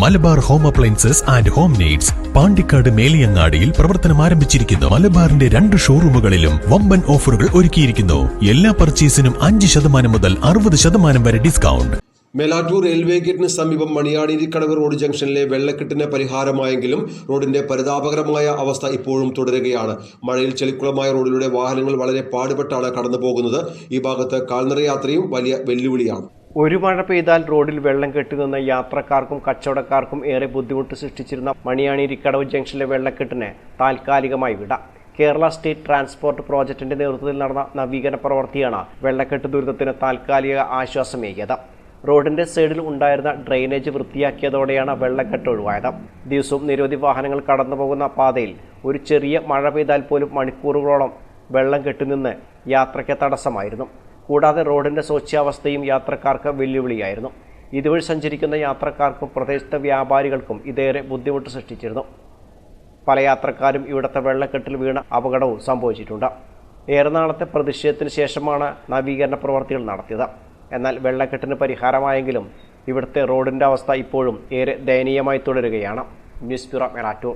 Malabar home appliances and home needs Pandikkad മേലിയങ്ങാടിയിൽ പ്രവർത്തനം ആരംഭിച്ചിരിക്കുന്നു. മലബാറിന്റെ രണ്ട് ഷോറൂമുകളിലും വമ്പൻ ഓഫറുകൾ ഒരുക്കിയിരിക്കുന്നു. എല്ലാ പർച്ചേസിനും അഞ്ച് ശതമാനം മുതൽ അറുപത് ശതമാനം വരെ ഡിസ്കൗണ്ട്. മേലാറ്റൂർ റെയിൽവേ ഗേറ്റിന് സമീപം മണിയാടിരിക്കടവ് റോഡ് ജംഗ്ഷനിലെ വെള്ളക്കെട്ടിന് പരിഹാരമായെങ്കിലും റോഡിന്റെ പരിതാപകരമായ അവസ്ഥ ഇപ്പോഴും തുടരുകയാണ്. മഴയിൽ ചെളിക്കുളമായ റോഡിലൂടെ വാഹനങ്ങൾ വളരെ പാടുപെട്ടാണ് കടന്നു പോകുന്നത് ഈ ഭാഗത്ത് കാൽനട യാത്രയും വലിയ വെല്ലുവിളിയാണ്. ഒരു മഴ പെയ്താൽ റോഡിൽ വെള്ളം കെട്ടുനിന്ന യാത്രക്കാർക്കും കച്ചവടക്കാർക്കും ഏറെ ബുദ്ധിമുട്ട് സൃഷ്ടിച്ചിരുന്ന മണിയാണിരിക്കടവ് ജംഗ്ഷനിലെ വെള്ളക്കെട്ടിന് താൽക്കാലികമായി വിട. കേരള സ്റ്റേറ്റ് ട്രാൻസ്പോർട്ട് പ്രോജക്റ്റിന്റെ നേതൃത്വത്തിൽ നടന്ന നവീകരണ പ്രവർത്തിയാണ് വെള്ളക്കെട്ട് ദുരിതത്തിന് താൽക്കാലിക ആശ്വാസമേകിയത്. റോഡിന്റെ സൈഡിൽ ഉണ്ടായിരുന്ന ഡ്രെയിനേജ് വൃത്തിയാക്കിയതോടെയാണ് വെള്ളക്കെട്ട് ഒഴിവായത്. ദിവസവും നിരവധി വാഹനങ്ങൾ കടന്നു പോകുന്ന പാതയിൽ ഒരു ചെറിയ മഴ പെയ്താൽ പോലും മണിക്കൂറുകളോളം വെള്ളം കെട്ടുനിന്ന് യാത്രയ്ക്ക് തടസ്സമായിരുന്നു. കൂടാതെ റോഡിന്റെ ശോച്യാവസ്ഥയും യാത്രക്കാർക്ക് വെല്ലുവിളിയായിരുന്നു. ഇതുവഴി സഞ്ചരിക്കുന്ന യാത്രക്കാർക്കും പ്രദേശത്തെ വ്യാപാരികൾക്കും ഇതേറെ ബുദ്ധിമുട്ട് സൃഷ്ടിച്ചിരുന്നു. പല യാത്രക്കാരും ഇവിടുത്തെ വെള്ളക്കെട്ടിൽ വീണ അപകടവും സംഭവിച്ചിട്ടുണ്ട്. ഏറെനാളത്തെ പ്രതിഷേധത്തിന് ശേഷമാണ് നവീകരണ പ്രവർത്തികൾ നടത്തിയത്. എന്നാൽ വെള്ളക്കെട്ടിന് പരിഹാരമായെങ്കിലും ഇവിടുത്തെ റോഡിന്റെ അവസ്ഥ ഇപ്പോഴും ഏറെ ദയനീയമായി തുടരുകയാണ്. News bureau മെറാറ്റൂർ